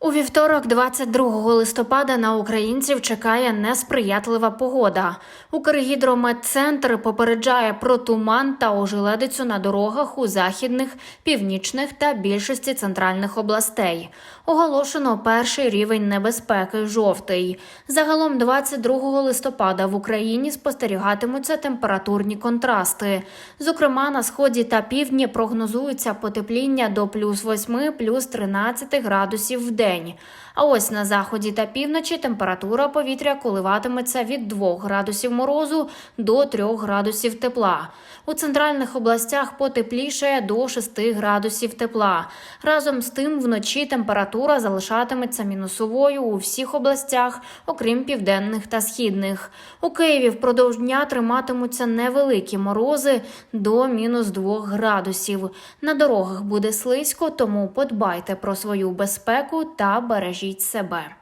У вівторок, 22 листопада, на українців чекає несприятлива погода. Укргідрометцентр попереджає про туман та ожеледицю на дорогах у західних, північних та більшості центральних областей. Оголошено перший рівень небезпеки жовтий. Загалом 22 листопада в Україні спостерігатимуться температурні контрасти. Зокрема, на сході та півдні прогнозується потепління до плюс 8, плюс 13 градусів в день. А ось на заході та півночі температура повітря коливатиметься від 2 градусів морозу до 3 градусів тепла. У центральних областях потеплішає до 6 градусів тепла. Разом з тим, вночі температура залишатиметься мінусовою у всіх областях, окрім південних та східних. У Києві впродовж дня триматимуться невеликі морози до мінус 2 градусів. На дорогах буде слизько, тому подбайте про свою безпеку та бережіть себе.